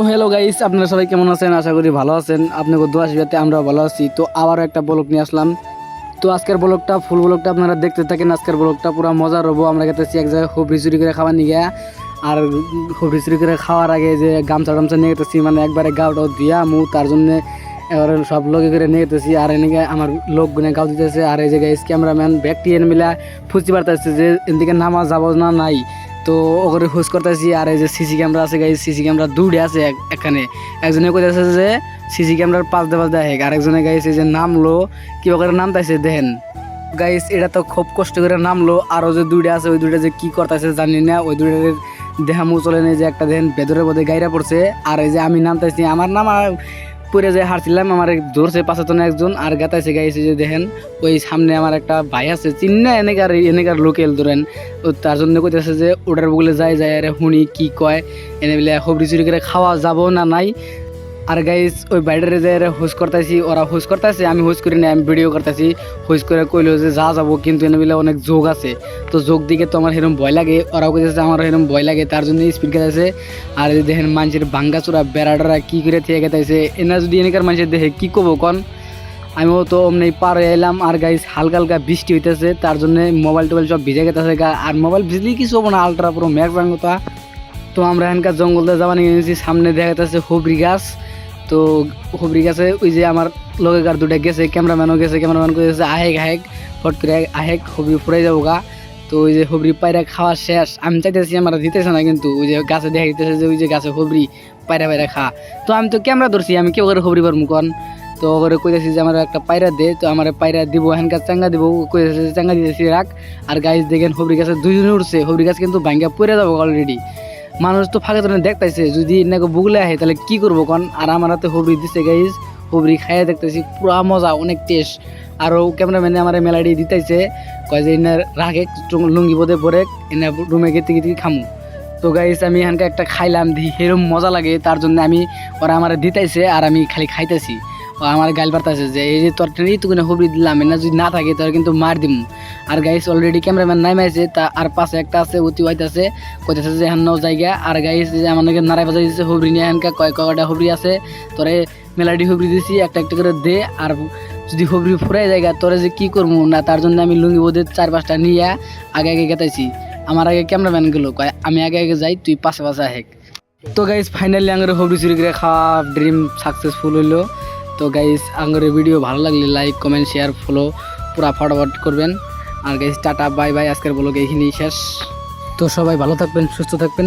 তো hello guys আপনারা সবাই কেমন আছেন? আশা করি ভালো আছেন। আপনাকে দোয়া শিবাতে আমরা ভালো আছি। তো আবারও একটা ব্লগ নিয়ে আসলাম। তো আজকের ব্লগটা ফুল ব্লগটা আপনারা দেখতে থাকেন। আজকের ব্লগটা পুরো মজার হব আমরা গেতেছি এক জায়গায় খুব চুরি করে খাবার নিয়ে গিয়া। আর খুব চুরি করে খাওয়ার আগে যে গামছা টামছা নিয়ে গেতেছি মানে একবারে গাওটাও দিয়া মু তার জন্য এবারে সব লোকে করে নিয়ে গেতেছি। আর এনেকে আমার লোক গুনে গাও দিতেছে। আর এই যে গাইস ক্যামেরাম্যান ব্যক্তি এনে মিলা ফুচি পারতেছে যে, এদিকে নামা যাব না, নাই। তো ওখানে খোঁজ করতেছি, আর এই যে সিসি ক্যামেরা আছে গাইস সিসি ক্যামেরা দূরে আছে এখানে। একজনে কইতেছে যে সিসি ক্যামেরার পাঁচ দেওয়া দেখে আরেকজনে গাইস এই যে নামলো কি করে নামতাছে দেখেন। গাইস এটা তো খুব কষ্ট করে নামলো আরও যে দুইটা আছে, ওই দুইটা যে কি করতেছে জানি না, ওই দুইটার দেহামু চলে নেই যে একটা, দেখেন, ভেতরের মধ্যে গাইরা পড়ছে, আর এই যে আমি নামতাছি আমার নাম আর পরে যে হারছিলাম, আমার ধরছে পাঁচজন একজন আর গাতাইছে গাইছে যে দেখেন, ওই সামনে আমার একটা ভাই আছে, চিন্না এনেকার এনেকার লোকেল ধরেন তার জন্য কইতেছে যে, ওটার বগলে যায় যায়, আরে শুনি কি কয়, এনে বলে খবরি চুরি করে খাওয়া যাব না নাই আর গাইস ওই বাইরে যে হোস করতেছি, ওরা হোস করতেছে, আমি হোস করি না আমি ভিডিও করতেছি। হোস করে কইলো যে যা যাব, কিন্তু এনে বলে অনেক যোগ আছে। তো যোগ দিকে তো আমার সেরকম ভয় লাগে, ওরাও কইতেছে আমার সেরকম ভয় লাগে, তার জন্য স্পিড গেছে আর এই যে দেখেন মানুষের ভাঙ্গা চূড়া বেড়াডারা কি করে থেকে গেতেছে এনা যদি এনেকার মানুষের দেখে, কি করব কন? আমিও তো অমনি পার হয়ে এলাম, আর গাইস হালকা হালকা বৃষ্টি হইতেছে, তার জন্য মোবাইল টোবাইল সব ভিজে গেতেছে আর মোবাইল ভিজলেই কিছু হব না আলট্রা পুরো ম্যাক ভাঙ্গতা। তো আমরা এখানকার জঙ্গলতে যাওয়া নিয়ে গেছি সামনে দেখা যাচ্ছে হবরি গাছ। তো হবরি গাছে ওই যে আমার লগেকার দুটা গেছে, ক্যামেরাম্যানও গেছে, ক্যামেরাম্যান করেছে আহেক আহেক। ফট করে আহেক হবরি ফুরাই যাব গা। তো ওই যে হবরি পায়রা খাওয়া শেষ। আমি চাইতেছি আমার দিতেছে না কিন্তু ওই যে গাছে দেখা দিতেছে যে ওই যে গাছে হবরি পায়রা পায়রা খা। তো আমি তো ক্যামেরা ধরছি, আমি কেউ করে হবরি কন? তো ওরে কইতেছি যে, আমার একটা পায়রা দে। তো আমার পায়রা দিব হ্যানকার চাঙ্গা দিব। কইতেছে চাঙ্গা দিতেছি, রাখ। আর গাছ দেখেন হবরি গাছে দুইজনে উঠছে হবরি গাছ কিন্তু ভাঙ্গা পড়ে যাব অলরেডি মানুষ তো ফাঁকে ধরে দেখতেছে যদি নাকি বুগলে আহে, তাহলে কি করব কন? আর আমার হাতে হবরি দিছে গাইজ হবরি খাইয়ে দেখতেছি, পুরা মজা, অনেক টেস্ট আরও ক্যামেরাম্যানে আমার মেলাডি দিতেছে কয় যে এনার রাখে লুঙ্গি বোধে পরে, এনে রুমে গেতে গেতে খামু। তো গাইস আমি এখানকার একটা খাইলাম দি এরকম মজা লাগে, তার জন্য আমি, ওরা আমার দিতেছে আর আমি খালি খাইতেছি। আমার গাইল পারতেছে যে, এই যে তোর ট্রেনই তো কোনো হবরি দিলাম না যদি না থাকে তাহলে কিন্তু মার দিম। আর গাইস অলরেডি ক্যামেরাম্যান নাই নামাইছে তা আর পাশে একটা আছে, অতি হইতাছে, কইতেছে যে হ্যান জায়গা। আর গাইস যে, আমার নাকি নারাই বাজাই দিছে হবরি নিয়ে এখানকার কয় কয়টা হুবড়ি আছে? তোরে মেলাডি হুবড়ি দিছি, একটা একটা করে দে। আর যদি হুবড়ি ফুরাই জায়গা, তোরে যে কি করব না, তার জন্য আমি লুঙ্গি বোধে চার পাঁচটা নিয়ে আগে আগে গেতাইছি। আমার আগে ক্যামেরাম্যান গেলো, কয়, আমি আগে আগে যাই, তুই পাশে পাশে আহেক। তো গাইস ফাইনালি আঙ্গরে হবরি চুরি করে খাওয়া ড্রিম সাকসেসফুল হইল। তো গাইস আঙ্গরে ভিডিও ভালো লাগলে লাইক কমেন্ট শেয়ার ফলো পুরা ফটাফট করবেন। আর গাইস টাটা বাই বাই আজকের বলো এইখানেই শেষ। তো সবাই ভালো থাকবেন, সুস্থ থাকবেন।